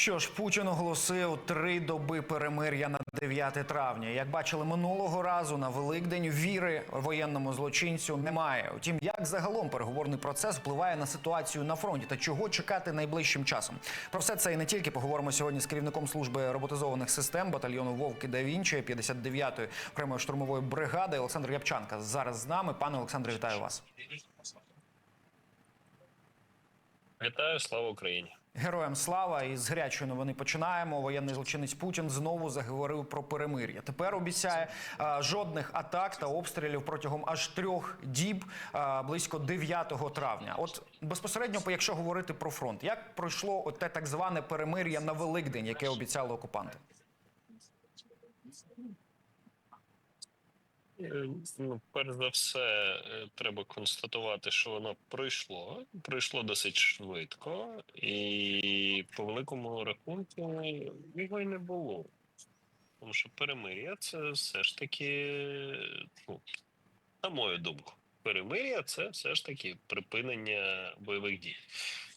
Що ж, Путін оголосив три доби перемир'я на 9 травня. Як бачили минулого разу на Великдень, віри воєнному злочинцю немає. Утім, як загалом переговорний процес впливає на ситуацію на фронті та чого чекати найближчим часом? Про все це і не тільки поговоримо сьогодні з керівником служби роботизованих систем батальйону Вовки да Вінчі 59-ї окремої штурмової бригади Олександр Япчанка. Зараз з нами. Пане Олександре, вітаю вас. Вітаю, слава Україні. Героям слава і з гарячої новини починаємо. Воєнний злочинець Путін знову заговорив про перемир'я. Тепер обіцяє а, жодних атак та обстрілів протягом аж трьох діб а, близько 9 травня. От безпосередньо, якщо говорити про фронт, як пройшло от те так зване перемир'я на Великдень, яке обіцяли окупанти? Е, Ну, перш за все, е, треба констатувати, що воно пройшло. Пройшло досить швидко, і по великому рахунку його й не було. Тому що перемир'я це все ж таки, ну, на мою думку, перемир'я це все ж таки припинення бойових дій.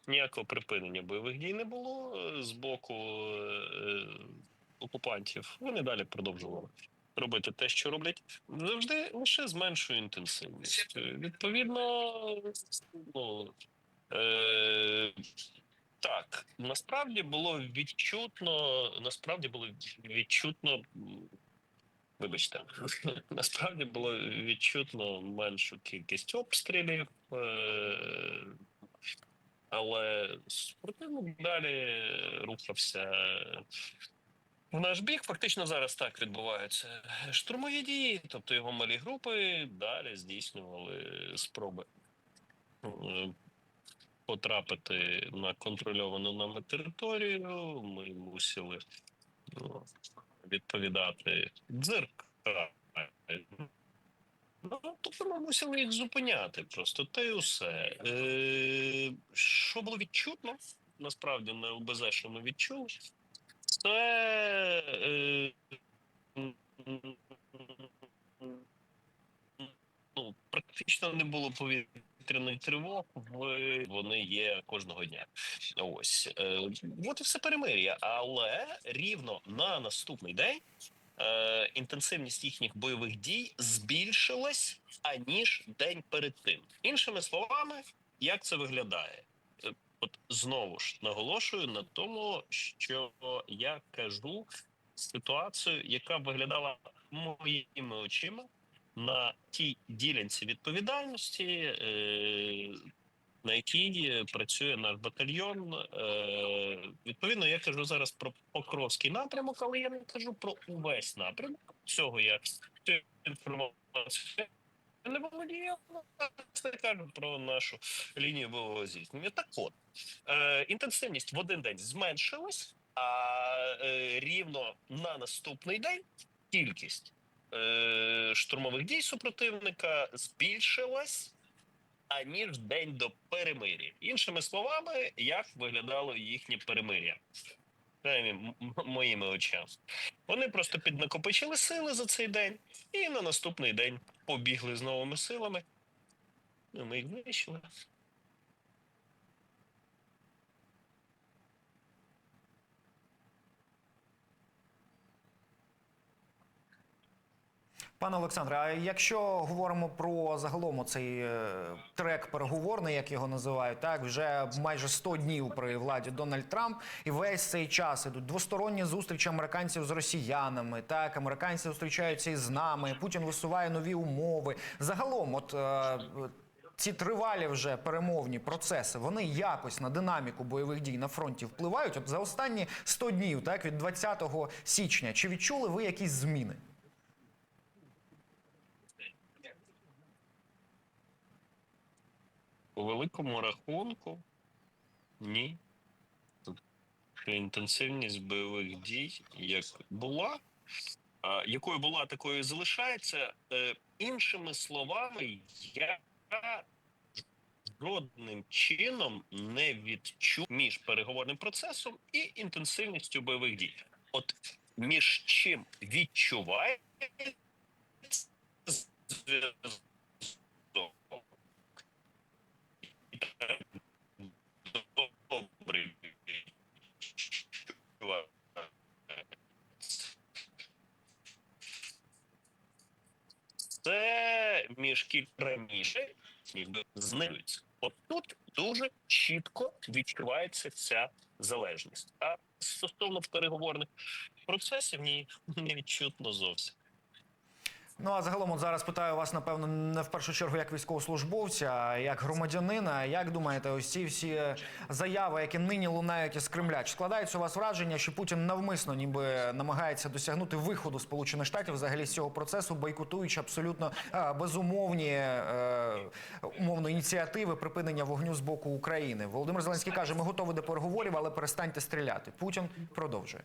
Ніякого припинення бойових дій не було е, з боку е, окупантів. Вони далі продовжували робити те, що роблять завжди лише з меншою інтенсивністю. Відповідно, ну е, так насправді було відчутно, насправді було відчутно. Вибачте, насправді було відчутно меншу кількість обстрілів, е, але спортивник далі рухався в наш бік фактично зараз так відбуваються штурмові дії, тобто його малі групи далі здійснювали спроби е, потрапити на контрольовану нами територію. Ми мусили ну, відповідати дзеркально. Ну, тобто ми мусили їх зупиняти просто те й усе. Е, що було відчутно, насправді на ОБЗ, що ми відчули, це е, ну, практично не було повітряних тривог. Вони є кожного дня. Ось е, от і все перемир'я. Але рівно на наступний день е, інтенсивність їхніх бойових дій збільшилась аніж день перед тим. Іншими словами, як це виглядає? От знову ж наголошую на тому, що я кажу ситуацію, яка виглядала моїми очима на тій ділянці відповідальності, е, на якій працює наш батальйон. Е, відповідно, я кажу зараз про Покровський напрямок, але я не кажу про увесь напрямок. Цього я цю інформацію не володію. Це кажу про нашу лінію бойового зіткнення. Так от е, інтенсивність в один день зменшилась, а е, рівно на наступний день кількість е, штурмових дій супротивника збільшилась. Аніж день до перемир'я. Іншими словами, як виглядало їхнє перемир'я? Моїми очами. Вони просто піднакопичили сили за цей день і на наступний день побігли з новими силами. Ну, ми їх знищили. Пане Олександре, а якщо говоримо про загалом цей трек переговорний, як його називають, так вже майже 100 днів при владі Дональд Трамп, і весь цей час ідуть двосторонні зустрічі американців з росіянами. Так, американці зустрічаються із нами. Путін висуває нові умови. Загалом, от. е, ці тривалі вже перемовні процеси, вони якось на динаміку бойових дій на фронті впливають. От за останні 100 днів, так від 20 січня, чи відчули ви якісь зміни? По великому рахунку ні. Інтенсивність бойових дій як була, а, якою була, такою і залишається. Е, іншими словами, я жодним чином не відчув між переговорним процесом і інтенсивністю бойових дій. От між чим відчуває зв'язок. добрий. Це мішки раніше знаються. От тут дуже чітко відчувається ця залежність. А стосовно переговорних процесів ні не відчутно зовсім. Ну а загалом, от зараз питаю вас, напевно, не в першу чергу як військовослужбовця, а як громадянина. Як думаєте, ось ці всі заяви, які нині лунають із Кремля, чи складається у вас враження, що Путін навмисно ніби намагається досягнути виходу Сполучених Штатів взагалі з цього процесу, бойкотуючи абсолютно е, безумовні е, умовно ініціативи припинення вогню з боку України? Володимир Зеленський каже: ми готові до переговорів, але перестаньте стріляти. Путін продовжує.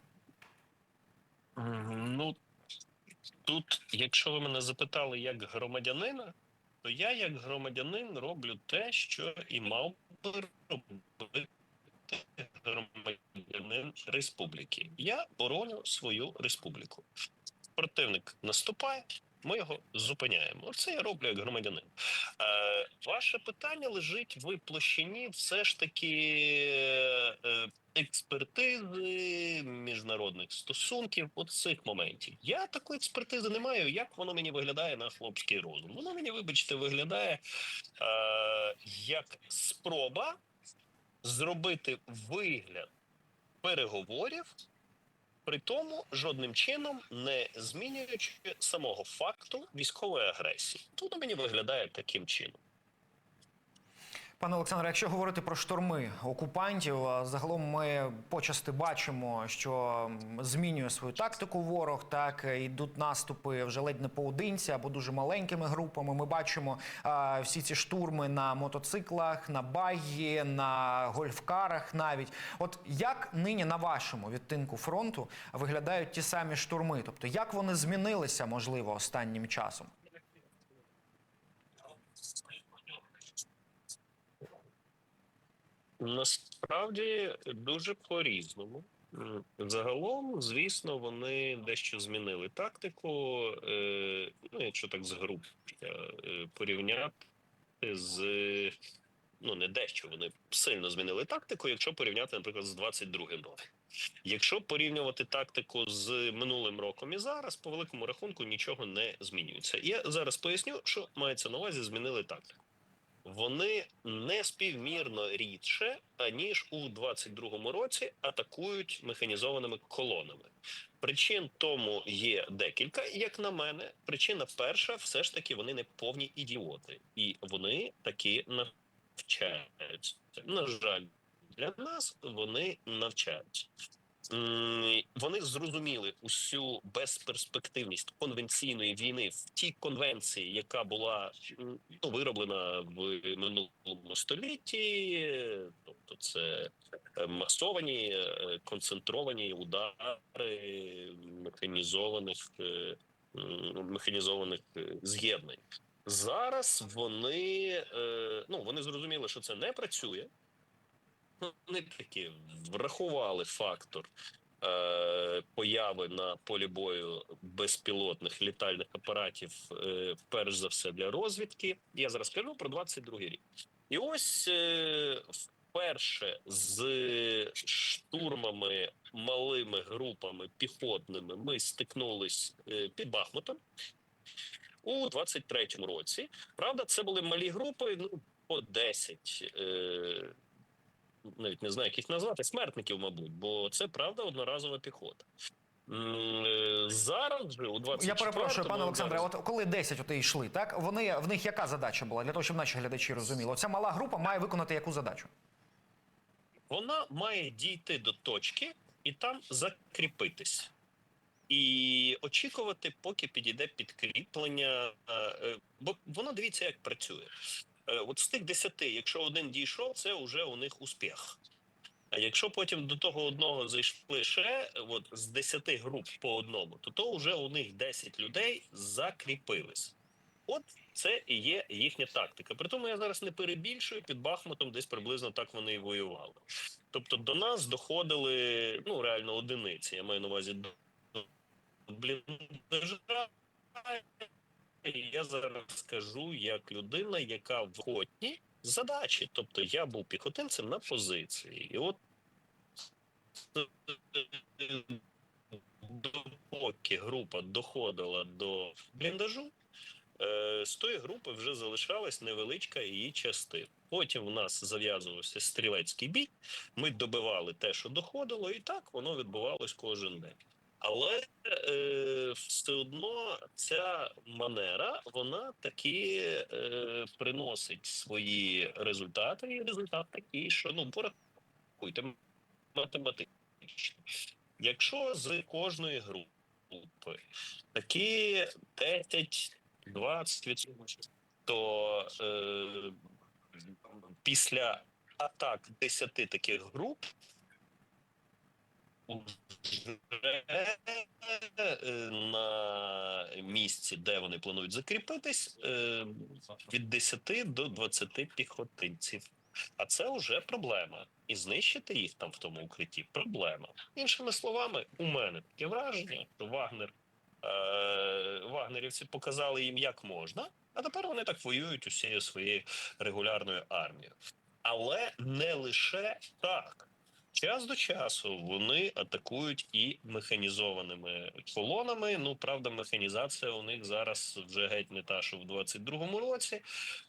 Ну тут, якщо ви мене запитали як громадянина, то я як громадянин роблю те, що і мав би робити громадянин республіки. Я бороню свою республіку. Противник наступає. Ми його зупиняємо. Оце я роблю як громадянин. Е, ваше питання лежить в площині все ж таки е, експертизи міжнародних стосунків, от цих моментів. Я такої експертизи не маю. Як воно мені виглядає на хлопський розум? Воно мені, вибачте, виглядає е, як спроба зробити вигляд переговорів, при тому жодним чином не змінюючи самого факту військової агресії. Тут мені виглядає таким чином. Пане Олександре, якщо говорити про шторми окупантів, загалом ми почасти бачимо, що змінює свою тактику ворог. Так е, йдуть наступи вже ледь не поодинці або дуже маленькими групами. Ми бачимо а, всі ці штурми на мотоциклах, на багі, на гольфкарах. Навіть от як нині на вашому відтинку фронту виглядають ті самі штурми? Тобто, як вони змінилися, можливо, останнім часом? Насправді дуже по-різному. Загалом, звісно, вони дещо змінили тактику. Е, ну, якщо так з груп е, порівняти з ну не дещо, вони сильно змінили тактику, якщо порівняти, наприклад, з 22-м роком. Якщо порівнювати тактику з минулим роком і зараз, по великому рахунку нічого не змінюється. Я зараз поясню, що мається на увазі, змінили тактику вони не співмірно рідше аніж у 22-му році атакують механізованими колонами. Причин тому є декілька. Як на мене, причина перша, все ж таки, вони не повні ідіоти, і вони таки навчаються. На жаль, для нас вони навчаються. Вони зрозуміли усю безперспективність конвенційної війни в тій конвенції, яка була ну, вироблена в минулому столітті, тобто це е, масовані е, концентровані удари механізованих е, механізованих з'єднань. Зараз вони ну вони зрозуміли, що це не працює. Вони таки врахували фактор е, появи на полі бою безпілотних літальних апаратів, е, перш за все для розвідки. Я зараз кажу про 22-й рік. І ось е, вперше з штурмами малими групами піхотними ми стикнулись е, під Бахмутом у 23-му році. Правда, це були малі групи, ну по 10. Е, навіть не знаю, як їх назвати, смертників, мабуть, бо це правда одноразова піхота. Е, Зараз же у 24 Я перепрошую, пане Олександре. От коли 10 от йшли, так вони в них яка задача була для того, щоб наші глядачі розуміли? Оця мала група має виконати яку задачу? вона має дійти до точки і там закріпитись. І очікувати, поки підійде підкріплення. е, е, Бо воно дивіться, як працює. Е, От з тих десяти, якщо один дійшов, це вже у них успіх. А якщо потім до того одного зайшли ще от з 10 груп по одному, то то вже у них 10 людей закріпились. От це і є їхня тактика. При тому я зараз не перебільшую під Бахмутом, десь приблизно так вони і воювали. Тобто до нас доходили ну реально одиниці. Я маю на увазі до бліндажа. Я зараз скажу як людина, яка в охотні задачі. Тобто я був піхотинцем на позиції, і от допоки група доходила до бліндажу, е, з тої групи вже залишалась невеличка її частина. Потім в нас зав'язувався стрілецький бій. Ми добивали те, що доходило, і так воно відбувалось кожен день. Але е, все одно ця манера вона таки е, приносить свої результати, і результат такий, що ну порахуйте математично. Якщо з кожної групи такі 10-20%, то е, після атак 10 таких груп на місці, де вони планують закріпитись, е, від 10 до 20 піхотинців. А це вже проблема. І знищити їх там в тому укритті проблема. Іншими словами, у мене таке враження, що Вагнер е, вагнерівці показали їм, як можна, а тепер вони так воюють усією своєю регулярною армією. Але не лише так. Час до часу вони атакують і механізованими колонами. Ну правда, механізація у них зараз вже геть не та, що в 22-му році.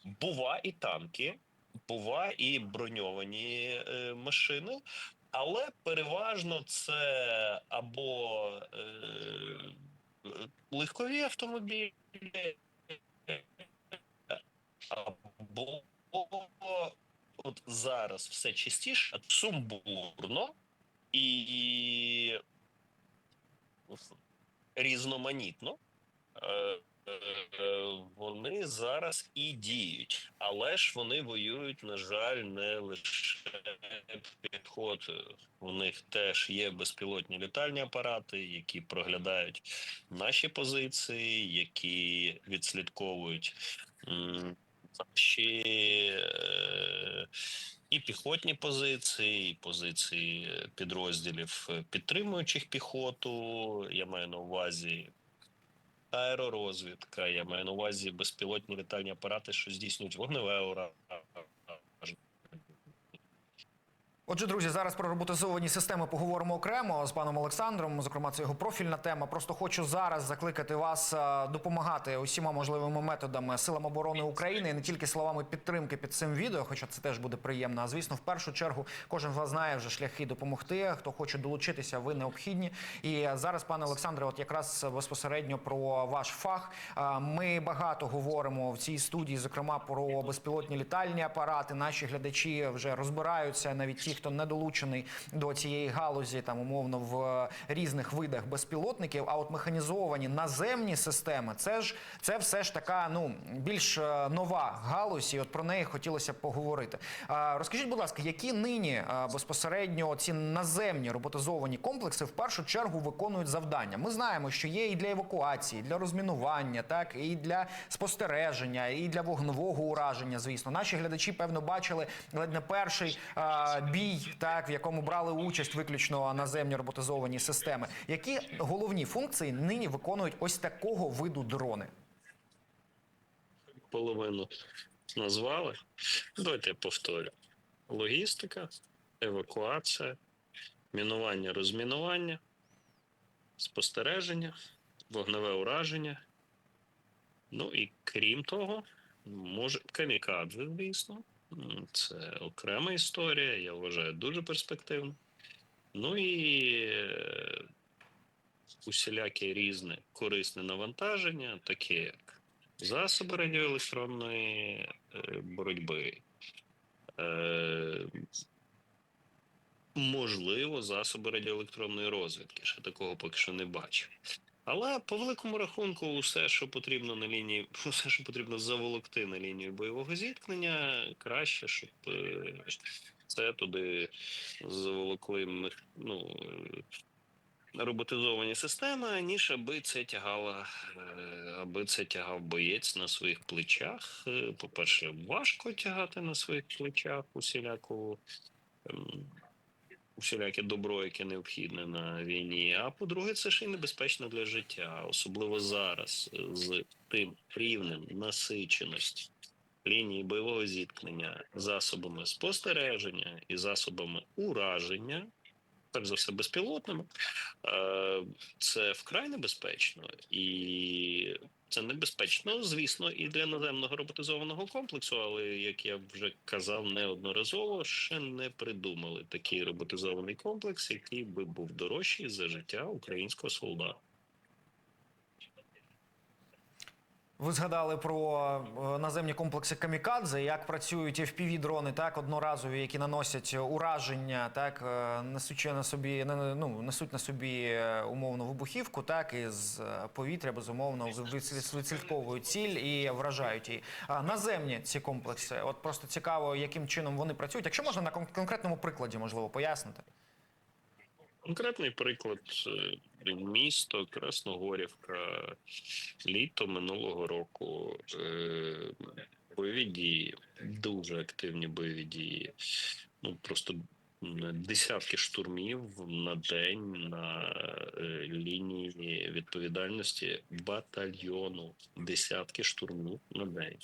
Бува і танки, бува і броньовані е, машини, але переважно це або е, легкові автомобілі, або от зараз все частіше сумбурно і різноманітно. Е, е, Вони зараз і діють, але ж вони воюють, на жаль, не лише піхотою. У них теж є безпілотні літальні апарати, які проглядають наші позиції, які відслідковують наші е, і піхотні позиції, і позиції підрозділів е, підтримуючих піхоту. Я маю на увазі аеророзвідка, я маю на увазі безпілотні літальні апарати, що здійснюють вогневе ураження. Отже, друзі, зараз про роботизовані системи поговоримо окремо з паном Олександром. Зокрема, це його профільна тема. Просто хочу зараз закликати вас е, допомагати усіма можливими методами силам оборони України і не тільки словами підтримки під цим відео, хоча це теж буде приємно. А звісно, в першу чергу кожен з вас знає вже шляхи допомогти. Хто хоче долучитися, ви необхідні. І зараз, пане Олександре, от якраз безпосередньо про ваш фах. Е, Ми багато говоримо в цій студії, зокрема про безпілотні літальні апарати. Наші глядачі вже розбираються, навіть ті, хто не долучений до цієї галузі, там умовно в різних видах безпілотників. А от механізовані наземні системи, це ж це все ж така ну більш е, нова галузь, і от про неї хотілося б поговорити. Розкажіть, будь ласка, які нині е, безпосередньо ці наземні роботизовані комплекси в першу чергу виконують завдання? Ми знаємо, що є і для евакуації, і для розмінування, так і для спостереження, і для вогневого ураження. Звісно, наші глядачі певно бачили ледь не перший а, бій, так в якому брали участь виключно наземні роботизовані системи. Які головні функції нині виконують ось такого виду дрони? половину назвали. Давайте я повторю: логістика, евакуація, мінування, розмінування, спостереження, вогневе ураження. Ну і крім того, може камікадзе, звісно. Це окрема історія, я вважаю, дуже перспективна. Ну і е, усіляке різне корисне навантаження, таке як засоби радіоелектронної е, боротьби. Е, можливо, засоби радіоелектронної розвідки. Ще такого поки що не бачив. Але по великому рахунку, усе, що потрібно на лінії, все, що потрібно заволокти на лінію бойового зіткнення, краще, щоб е, це туди заволокли ну, е, роботизовані системи, ніж аби це тягала, е, аби це тягав боєць на своїх плечах. По-перше, важко тягати на своїх плечах усіляку. Усіляке добро, яке необхідне на війні. А по-друге, це ще й небезпечно для життя, особливо зараз, е, з тим рівнем насиченості лінії бойового зіткнення засобами спостереження і засобами ураження, так за все безпілотними, е, це вкрай небезпечно. І Це небезпечно, звісно, і для наземного роботизованого комплексу. Але як я вже казав неодноразово, ще не придумали такий роботизований комплекс, який би був дорожчий за життя українського солдата. Ви згадали про е, наземні комплекси Камікадзе, як працюють fpv дрони, так одноразові, які наносять ураження, так е, несучи на собі ну, несуть на собі е, умовну вибухівку, так і з повітря безумовно відслідковують ціль і вражають її. А наземні ці комплекси, от просто цікаво, яким чином вони працюють. Якщо можна на кон- конкретному прикладі, можливо, пояснити. Конкретний приклад е, місто Красногорівка, літо минулого року. е, Бойові дії, дуже активні бойові дії. Ну просто десятки штурмів на день на е, лінії відповідальності батальйону. Десятки штурмів на день.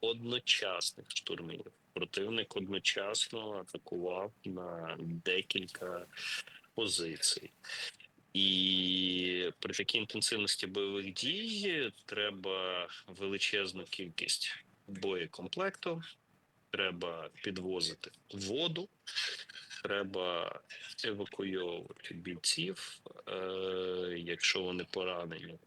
Одночасних штурмів. Противник одночасно атакував на декілька позицій. І при такій інтенсивності бойових дій треба величезну кількість боєкомплекту, треба підвозити воду, треба евакуйовувати бійців, е, якщо вони поранені.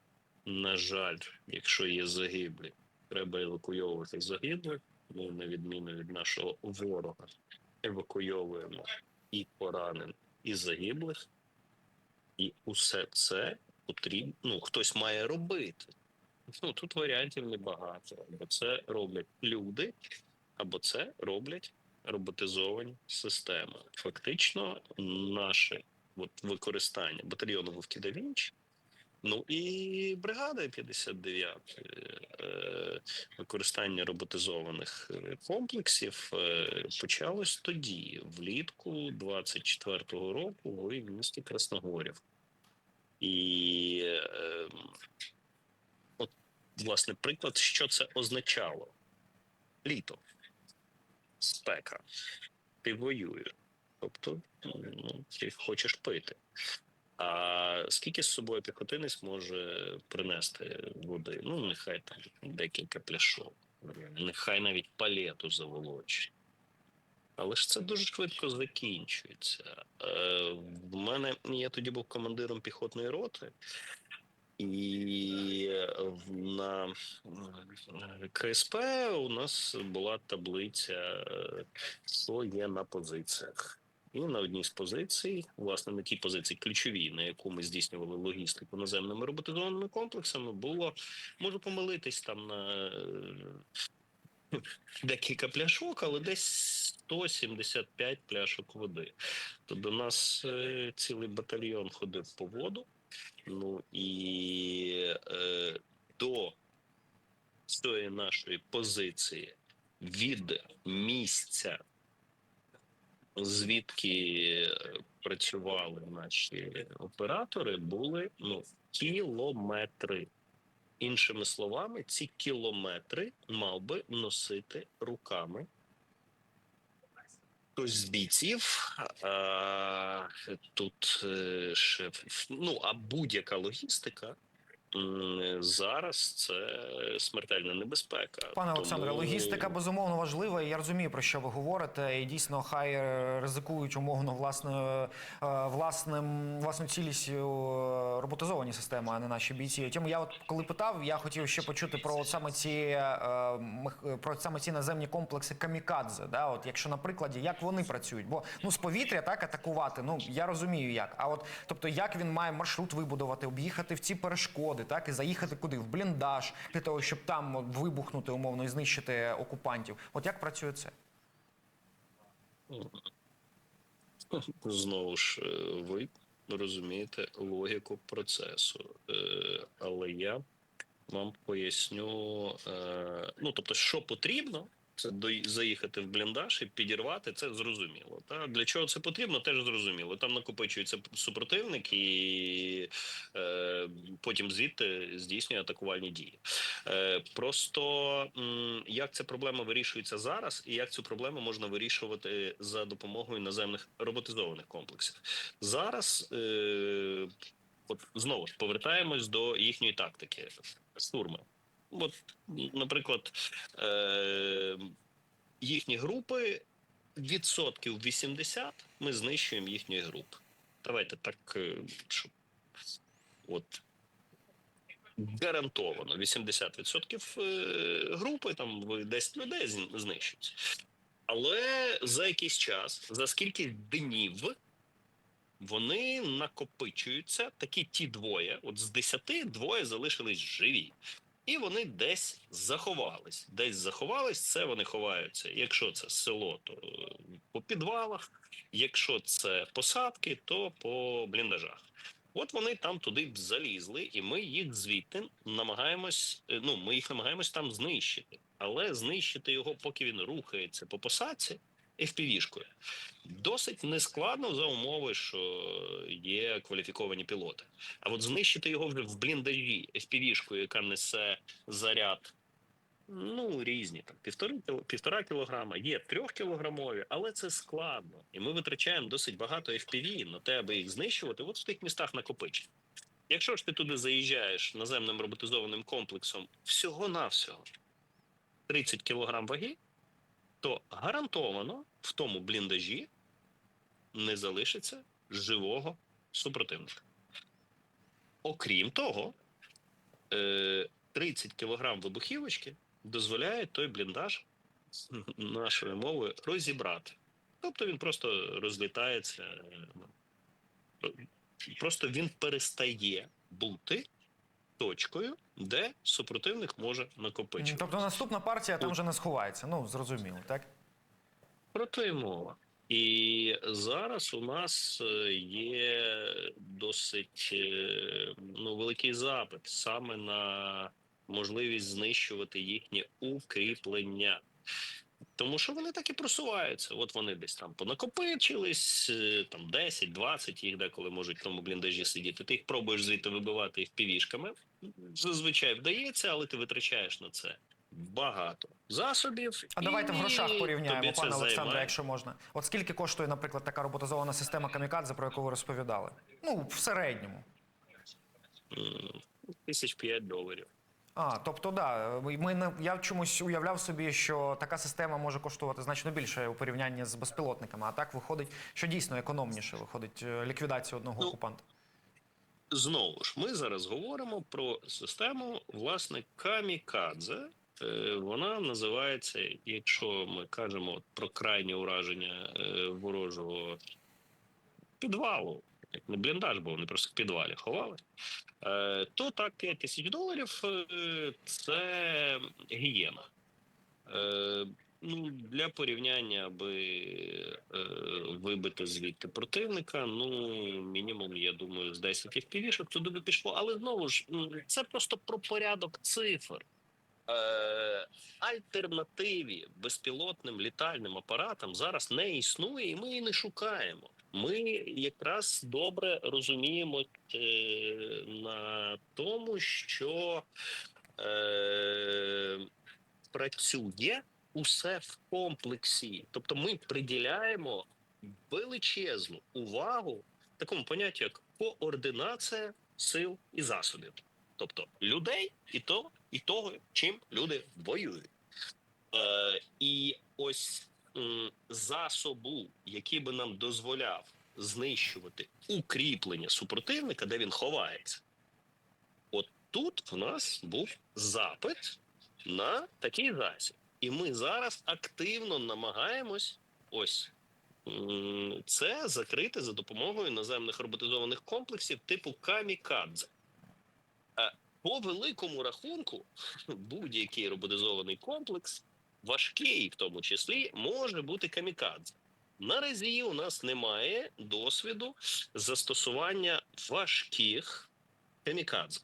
На жаль, якщо є загиблі, треба евакуйовувати загиблих. Ми, на відміну від нашого ворога, евакуйовуємо і поранених, і загиблих. І усе це потрібно. Ну, хтось має робити. Ну тут варіантів небагато. Або це роблять люди, або це роблять роботизовані системи. Фактично, наше от, використання батальйону Вовки да ну і бригада 59 е, використання роботизованих е, комплексів е, почалось тоді, влітку 24-го року, в місті Красногорів. І е, от, власне, приклад, що це означало: літо, спека, ти воюєш, тобто ну, ти хочеш пити. А скільки з собою піхотинець може принести води? Ну, нехай там декілька пляшок, нехай навіть палету заволочить. Але ж це дуже швидко закінчується. Е, в мене я тоді був командиром піхотної роти, і на е, КСП у нас була таблиця, е, що є на позиціях. І на одній з позицій, власне, на тій позиції ключовій, на яку ми здійснювали логістику наземними роботизованими комплексами, було можу помилитись там на е, декілька пляшок, але десь 175 пляшок води. То до нас е, цілий батальйон ходив по воду. Ну і е, до цієї нашої позиції від місця, звідки е, працювали наші оператори, були ну, кілометри. Іншими словами, ці кілометри мав би носити руками. Хтось з бійців а, тут е, ще ну а будь-яка логістика зараз це смертельна небезпека. Пане Олександре, Тому- логістика безумовно важлива. і Я розумію про що ви говорите. І дійсно, хай ризикують умовно власною е, власним власною цілістю е, роботизовані системи, а не наші бійці. Тому я, от коли питав, я хотів ще почути про от саме ці е, про саме ці наземні комплекси камікадзе. Да, от якщо на прикладі, як вони працюють, бо ну з повітря так атакувати. Ну я розумію, як. А от тобто, як він має маршрут вибудувати, об'їхати в ці перешкоди, так і заїхати куди в бліндаж для того, щоб там от, вибухнути умовно і знищити окупантів. От як працює це? Знову ж е, ви розумієте логіку процесу, Е, але я вам поясню. е, Ну тобто, що потрібно. Це заїхати в бліндаж і підірвати це зрозуміло. Та для чого це потрібно, теж зрозуміло. Там накопичується супротивник, і е, потім звідти здійснює атакувальні дії. Е, просто як ця проблема вирішується зараз, і як цю проблему можна вирішувати за допомогою наземних роботизованих комплексів зараз. Е, От знову ж повертаємось до їхньої тактики штурми. От, наприклад, е- їхні групи відсотків 80 ми знищуємо їхньої групи. Давайте так, е, щоб от гарантовано 80% е, групи, там в 10 людей зн- Але за якийсь час, за скільки днів вони накопичуються, такі ті двоє, от з 10 двоє залишились живі. І вони десь заховались. Десь заховались, це вони ховаються. Якщо це село, то е, по підвалах, якщо це посадки, то по бліндажах. От вони там туди б залізли, і ми їх звідти намагаємось. е, Ну, ми їх намагаємось там знищити, але знищити його, поки він рухається по посадці, FPV-шкою. Досить нескладно за умови, що є кваліфіковані пілоти. А от знищити його вже в бліндажі FPV-шкою, яка несе заряд. Ну, різні там півтори півтора кілограма, є трьохкілограмові, але це складно. І ми витрачаємо досить багато FPV на те, аби їх знищувати. От в тих містах накопичення. Якщо ж ти туди заїжджаєш наземним роботизованим комплексом всього-навсього 30 кілограм ваги, то гарантовано в тому бліндажі не залишиться живого супротивника. Окрім того, е, 30 кілограм вибухівочки дозволяє той бліндаж нашою мовою розібрати. Тобто він просто розлітається. е, Просто він перестає бути точкою, де супротивник може накопичувати. Тобто наступна партія там вже не сховається. Ну, зрозуміло, так? Про й мова. І зараз у нас е, є досить е, ну, великий запит саме на можливість знищувати їхні укріплення. Тому що вони так і просуваються. От вони десь там понакопичились, е, там 10-20 їх деколи можуть в тому бліндажі сидіти. Ти їх пробуєш звідти вибивати їх півішками. Зазвичай вдається, але ти витрачаєш на це багато засобів. А давайте в грошах порівняємо, пане Олександре, якщо можна. От скільки коштує, наприклад, така роботизована система камікадзе, про яку ви розповідали? Ну, в середньому. Тисяч п'ять доларів. А, тобто, да, ми не я чомусь уявляв собі, що така система може коштувати значно більше у порівнянні з безпілотниками. А так виходить, що дійсно економніше виходить е, ліквідація одного Ну, окупанта. Знову ж, ми зараз говоримо про систему власне камікадзе. Е, Вона називається, якщо ми кажемо про крайнє ураження е, ворожого підвалу, як не бліндаж, бо вони просто в підвалі ховали, е, то так 5 тисяч доларів е, це гієна. Е, Ну, для порівняння, аби вибити звідти противника, ну мінімум, я думаю, з 10 FPV-шок туди би пішло. Але знову ж це просто про порядок цифр. Альтернативі безпілотним літальним апаратам зараз не існує, і ми її не шукаємо. Ми якраз добре розуміємо е, на тому, що е, працює усе в комплексі. Тобто ми приділяємо величезну увагу такому поняттю, як координація сил і засобів. Тобто людей і то, і того, чим люди воюють. Е, і ось засобу, який би нам дозволяв знищувати укріплення супротивника, де він ховається. От тут в нас був запит на такий засіб. І ми зараз активно намагаємось ось це закрити за допомогою наземних роботизованих комплексів типу Камікадзе. Е, По великому рахунку, будь-який роботизований комплекс, важкий в тому числі, може бути камікадзе. Наразі у нас немає досвіду застосування важких камікадзе.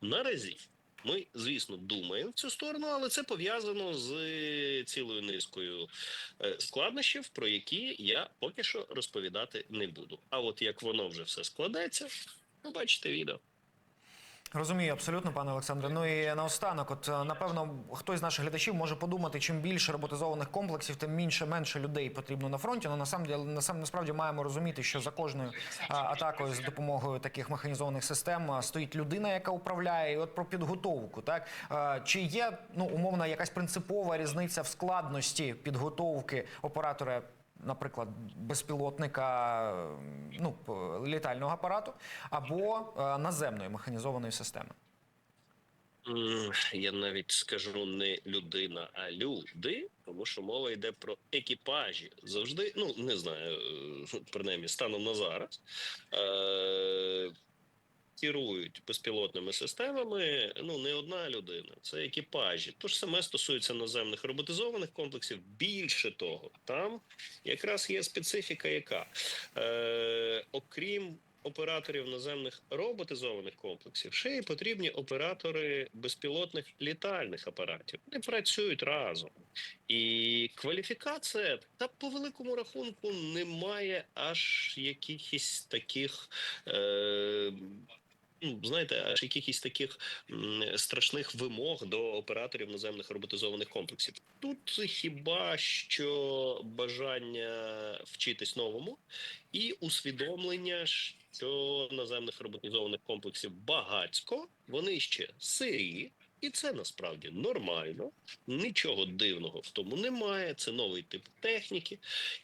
Наразі ми, звісно, думаємо в цю сторону, але це пов'язано з цілою низкою е, складнощів, про які я поки що розповідати не буду. А от як воно вже все складеться, побачите відео. Розумію абсолютно, пане Олександре. Ну і наостанок, от е, напевно, хтось з наших глядачів може подумати, чим більше роботизованих комплексів, тим менше менше людей потрібно на фронті. Ну насам, насправді маємо розуміти, що за кожною атакою з допомогою таких механізованих систем стоїть людина, яка управляє. І от про підготовку, так чи є ну умовно якась принципова різниця в складності підготовки оператора? Наприклад, безпілотника ну літального апарату або е, наземної механізованої системи. Я навіть скажу не людина, а люди, тому що мова йде про екіпажі. Завжди, ну не знаю, е, принаймні станом на зараз. Е- Керують безпілотними системами ну не одна людина, це екіпажі. То ж саме стосується наземних роботизованих комплексів. Більше того, там якраз є специфіка, яка е, окрім операторів наземних роботизованих комплексів, ще й потрібні оператори безпілотних літальних апаратів. Вони працюють разом. І кваліфікація та по великому рахунку немає аж якихось таких. Е, знаєте, аж якихось таких страшних вимог до операторів наземних роботизованих комплексів. Тут хіба що бажання вчитись новому і усвідомлення, що наземних роботизованих комплексів багатько, вони ще сирі, і це насправді нормально. Нічого дивного в тому немає. Це новий тип техніки,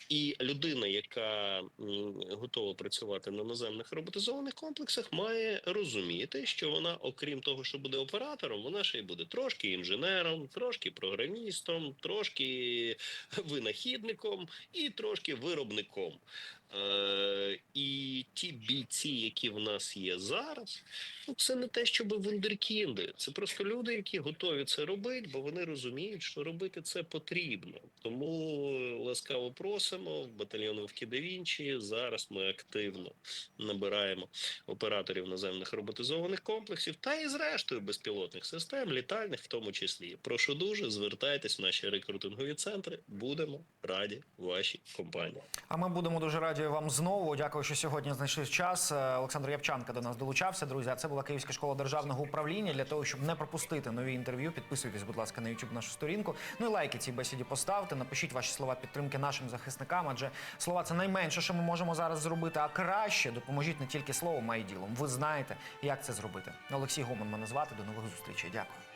і людина, яка готова працювати на наземних роботизованих комплексах, має розуміти, що вона, окрім того, що буде оператором, вона ще й буде трошки інженером, трошки програмістом, трошки винахідником і трошки виробником. Е, і ті бійці, які в нас є зараз, ну це не те, щоб вундеркінди. Це просто люди, які готові це робити, бо вони розуміють, що робити це потрібно. Тому ласкаво просимо в батальйон Вовки да Вінчі. Зараз ми активно набираємо операторів наземних роботизованих комплексів та і зрештою безпілотних систем, літальних в тому числі. Прошу дуже звертайтесь в наші рекрутингові центри. Будемо раді вашій компанії. А ми будемо дуже раді вам знову. Дякую, що сьогодні знайшли час. Е, Олександр Япчанка до нас долучався. Друзі, а це була Київська школа державного управління. Для того, щоб не пропустити нові інтерв'ю, підписуйтесь, будь ласка, на YouTube нашу сторінку. Ну і лайки цій бесіді поставте. Напишіть ваші слова підтримки нашим захисникам. Адже слова це найменше, що ми можемо зараз зробити. А краще допоможіть не тільки словом, а й ділом. Ви знаєте, як це зробити. Олексій Гоман мене звати. До нових зустрічей. Дякую.